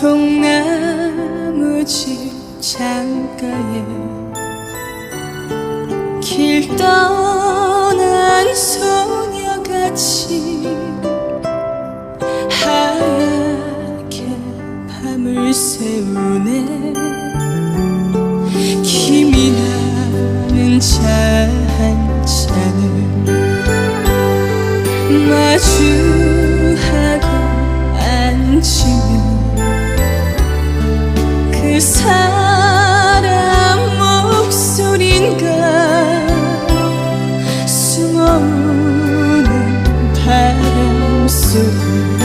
통나무집 창가에 길 떠난 소녀같이 하얗게 밤을 새우네. 김이 나는 차 한 잔을 마주하고 앉으 나오는 바람 속